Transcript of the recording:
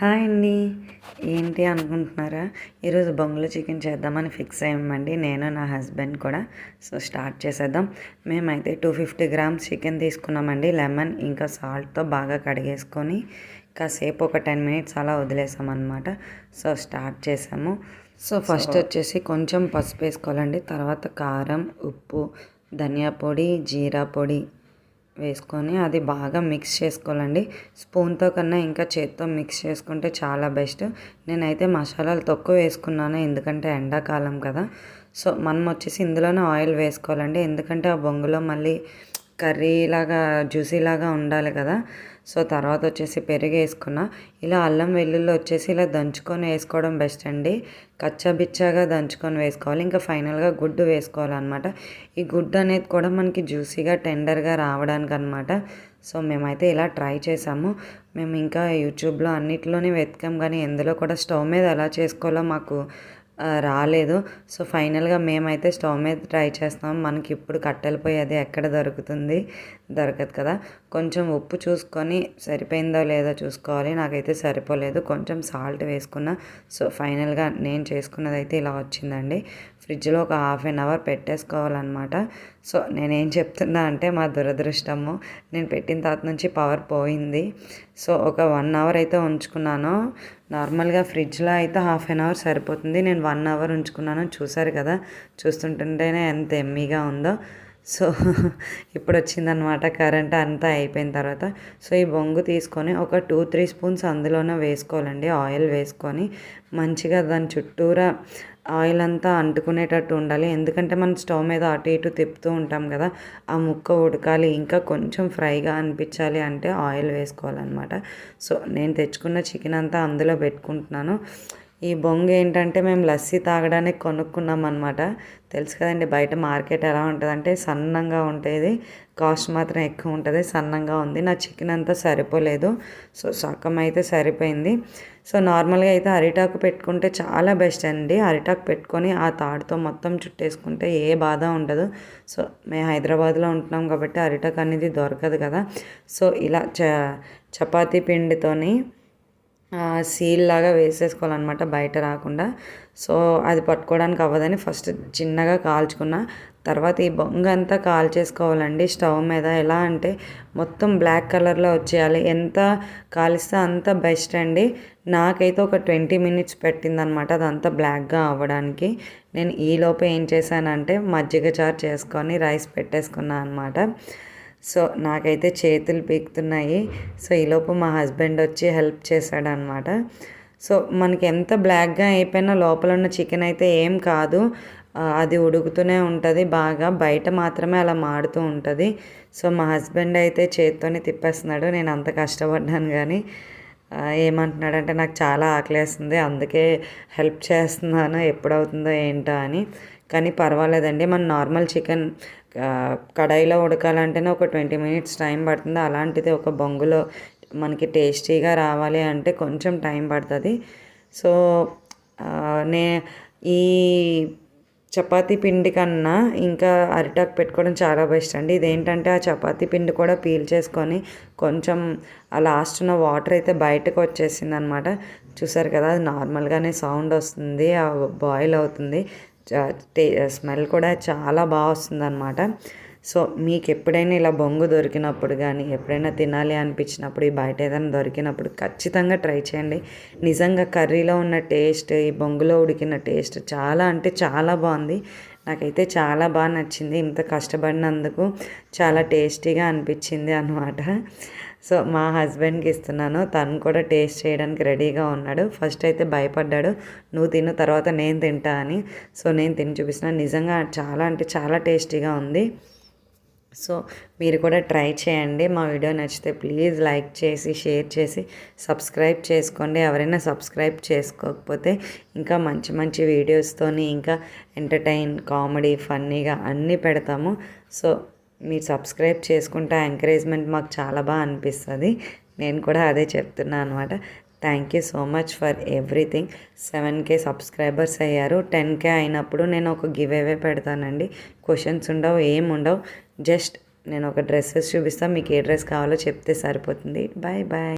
Hi అండి. ఏంటి అనుకుంటున్నారా? ఈరోజు బొంగులో చికెన్ చేద్దామని ఫిక్స్ అయ్యామండి. నేను నా హస్బెండ్ కూడా. సో స్టార్ట్ చేసేద్దాం. మేమైతే టూ ఫిఫ్టీ గ్రామ్స్ చికెన్ తీసుకున్నామండి. లెమన్ ఇంకా సాల్ట్తో బాగా కడిగేసుకొని కాసేపు ఒక టెన్ మినిట్స్ అలా వదిలేసామన్నమాట. సో స్టార్ట్ చేసాము. సో ఫస్ట్ వచ్చేసి కొంచెం పసుపు వేసుకోవాలండి. తర్వాత కారం ఉప్పు ధనియా పొడి జీరా పొడి వేసుకొని అది బాగా మిక్స్ చేసుకోవాలండి. స్పూన్తో కన్నా ఇంకా చేత్తో మిక్స్ చేసుకుంటే చాలా బెస్ట్. నేనైతే మసాలాలు తక్కువ వేసుకున్నాను ఎందుకంటే ఎండాకాలం కదా. సో మనం వచ్చేసి ఇందులోనే ఆయిల్ వేసుకోవాలండి. ఎందుకంటే ఆ బొంగులో మళ్ళీ కర్రీ లాగా జ్యూసీ లాగా ఉండాలి కదా. సో తర్వాత వచ్చేసి పెరుగు వేసుకున్న. ఇలా అల్లం వెల్లుల్లి వచ్చేసి ఇలా దంచుకొని వేసుకోవడం బెస్ట్ అండి. కచ్చాబిచ్చాగా దంచుకొని వేసుకోవాలి. ఇంకా ఫైనల్గా గుడ్డు వేసుకోవాలన్నమాట. ఈ గుడ్డు అనేది కూడా మనకి జ్యూసీగా టెండర్గా రావడానికి అనమాట సో మేమైతే ఇలా ట్రై చేసాము. మేము ఇంకా యూట్యూబ్లో అన్నిట్లోనే వెతకాం. కానీ ఎందులో కూడా స్టవ్ మీద ఎలా చేసుకోవాలో మాకు రాలేదు. సో ఫైనల్గా మేమైతే స్టవ్ మీద ట్రై చేస్తాం. మనకి ఇప్పుడు కట్టెల పొయ్యి అది ఎక్కడ దొరుకుతుంది? దొరకదు కదా. కొంచెం ఉప్పు చూసుకొని సరిపోయిందో లేదో చూసుకోవాలి. నాకైతే సరిపోలేదు. కొంచెం సాల్ట్ వేసుకున్న. సో ఫైనల్గా నేను చేసుకున్నది అయితే ఇలా వచ్చిందండి. ఫ్రిడ్జ్లో ఒక హాఫ్ అన్ అవర్ పెట్టేసుకోవాలన్నమాట. సో నేనేం చెప్తున్నా అంటే మా దురదృష్టము. నేను పెట్టిన తర్వాత నుంచి పవర్ పోయింది. సో ఒక వన్ అవర్ అయితే ఉంచుకున్నాను. నార్మల్గా ఫ్రిడ్జ్లో అయితే హాఫ్ అన్ అవర్ సరిపోతుంది. నేను వన్ అవర్ ఉంచుకున్నాను. చూసారు కదా? చూస్తుంటుంటేనే ఎంత ఎమ్మీగా ఉందో. సో ఇప్పుడు వచ్చిందనమాట కరెంట్ అంతా అయిపోయిన తర్వాత. సో ఈ బొంగు తీసుకొని ఒక టూ త్రీ స్పూన్స్ అందులోనే వేసుకోవాలండి. ఆయిల్ వేసుకొని మంచిగా దాని చుట్టూరా ఆయిల్ అంతా అంటుకునేటట్టు ఉండాలి. ఎందుకంటే మనం స్టవ్ మీద అటు ఇటు తిప్పుతూ ఉంటాం కదా ఆ ముక్క ఉడకాలి. ఇంకా కొంచెం ఫ్రైగా అనిపించాలి అంటే ఆయిల్ వేసుకోవాలన్నమాట. సో నేను తెచ్చుకున్న చికెన్ అంతా అందులో పెట్టుకుంటున్నాను. ఈ బొంగు ఏంటంటే మేము లస్సీ తాగడానికి కొనుక్కున్నాం అనమాట తెలుసు కదండి బయట మార్కెట్ ఎలా ఉంటుందంటే సన్నంగా ఉంటుంది కాస్ట్ మాత్రం ఎక్కువ ఉంటుంది సన్నంగా ఉంది. నా చికెన్ అంతా సరిపోలేదు. సో సగం అయితే సరిపోయింది. సో నార్మల్గా అయితే అరిటాకు పెట్టుకుంటే చాలా బెస్ట్ అండి. అరిటాకు పెట్టుకొని ఆ తాడుతో మొత్తం చుట్టేసుకుంటే ఏ బాధ ఉండదు. సో మేము హైదరాబాద్లో ఉంటున్నాం కాబట్టి అరిటాకు అనేది దొరకదు కదా. సో ఇలా చ చపాతీ పిండితోని సీల్ లాగా వేసేసుకోవాలన్నమాట బయట రాకుండా. సో అది పట్టుకోవడానికి అవ్వదని ఫస్ట్ చిన్నగా కాల్చుకున్న. తర్వాత ఈ బొంగ అంతా కాల్చేసుకోవాలండి స్టవ్ మీద. ఎలా అంటే మొత్తం బ్లాక్ కలర్లో వచ్చేయాలి. ఎంత కాలిస్తే అంత బెస్ట్ అండి. నాకైతే ఒక ట్వంటీ మినిట్స్ పెట్టిందనమాట అదంతా బ్లాక్గా అవ్వడానికి. నేను ఈలోపు ఏం చేశానంటే మజ్జిగ చారు చేసుకొని రైస్ పెట్టేసుకున్నాను అనమాట సో నాకైతే చేతులు పీకుతున్నాయి. సో ఈలోపు మా హస్బెండ్ వచ్చి హెల్ప్ చేశాడనమాట సో మనకి ఎంత బ్లాక్గా అయిపోయినా లోపల ఉన్న చికెన్ అయితే ఏం కాదు. అది ఉడుకుతూనే ఉంటుంది. బాగా బయట మాత్రమే అలా మాడుతూ ఉంటుంది. సో మా హస్బెండ్ అయితే చేత్తోనే తిప్పేస్తున్నాడు. నేను అంత కష్టపడ్డాను కానీ ఏమంటున్నాడంటే నాకు చాలా ఆకలేస్తుంది. అందుకే హెల్ప్ చేస్తున్నాను. ఎప్పుడవుతుందో ఏంటో అని. కానీ పర్వాలేదండి. మన నార్మల్ చికెన్ కడాయిలో ఉడకాలంటేనే ఒక ట్వంటీ మినిట్స్ టైం పడుతుంది. అలాంటిది ఒక బొంగులో మనకి టేస్టీగా రావాలి అంటే కొంచెం టైం పడుతుంది. సో నే ఈ చపాతీ పిండి కన్నా ఇంకా అరిటాకు పెట్టుకోవడం చాలా బెస్ట్ అండి ఇదేంటంటే ఆ చపాతీ పిండి కూడా పీల్ చేసుకొని కొంచెం ఆ లాస్ట్ ఉన్న వాటర్ అయితే బయటకు వచ్చేసింది అనమాట చూసారు కదా అది నార్మల్గానే సౌండ్ వస్తుంది ఆ బాయిల్ అవుతుంది. స్మెల్ కూడా చాలా బాగా వస్తుందన్నమాట. సో మీకు ఎప్పుడైనా ఇలా బొంగు దొరికినప్పుడు కానీ ఎప్పుడైనా తినాలి అనిపించినప్పుడు ఈ బయట ఏదైనా దొరికినప్పుడు ఖచ్చితంగా ట్రై చేయండి. నిజంగా కర్రీలో ఉన్న టేస్ట్ ఈ బొంగులో ఉడికిన టేస్ట్ చాలా అంటే చాలా బాగుంది. నాకైతే చాలా బాగా నచ్చింది. ఇంత కష్టపడినందుకు చాలా టేస్టీగా అనిపించింది అనమాట సో మా హస్బెండ్కి ఇస్తున్నాను. తను కూడా టేస్ట్ చేయడానికి రెడీగా ఉన్నాడు. ఫస్ట్ అయితే భయపడ్డాడు. నువ్వు తిన్న తర్వాత నేను తింటా అని. సో నేను తిని చూపిస్తున్నాను నిజంగా చాలా అంటే చాలా టేస్టీగా ఉంది. సో మీరు కూడా ట్రై చేయండి. మా వీడియో నచ్చితే ప్లీజ్ లైక్ చేసి షేర్ చేసి సబ్స్క్రైబ్ చేసుకోండి. ఎవరైనా సబ్స్క్రైబ్ చేసుకోకపోతే ఇంకా మంచి మంచి వీడియోస్తోని ఇంకా ఎంటర్టైన్ కామెడీ ఫన్నీగా అన్నీ పెడతాము. సో మీరు సబ్స్క్రైబ్ చేసుకుంటే ఎంకరేజ్మెంట్ మాకు చాలా బాగా అనిపిస్తుంది. నేను కూడా అదే చెప్తున్నాను అనమాట thank you so much for everything seven K subscribers అయ్యారు. టెన్ కే అయినప్పుడు నేను ఒక గివ్ అవే పెడతానండి. క్వశ్చన్స్ ఉండవు ఏం ఉండవు. జస్ట్ నేను ఒక డ్రెస్సెస్ చూపిస్తాను మీకు ఏ డ్రెస్ కావాలో చెప్తే సరిపోతుంది. Bye bye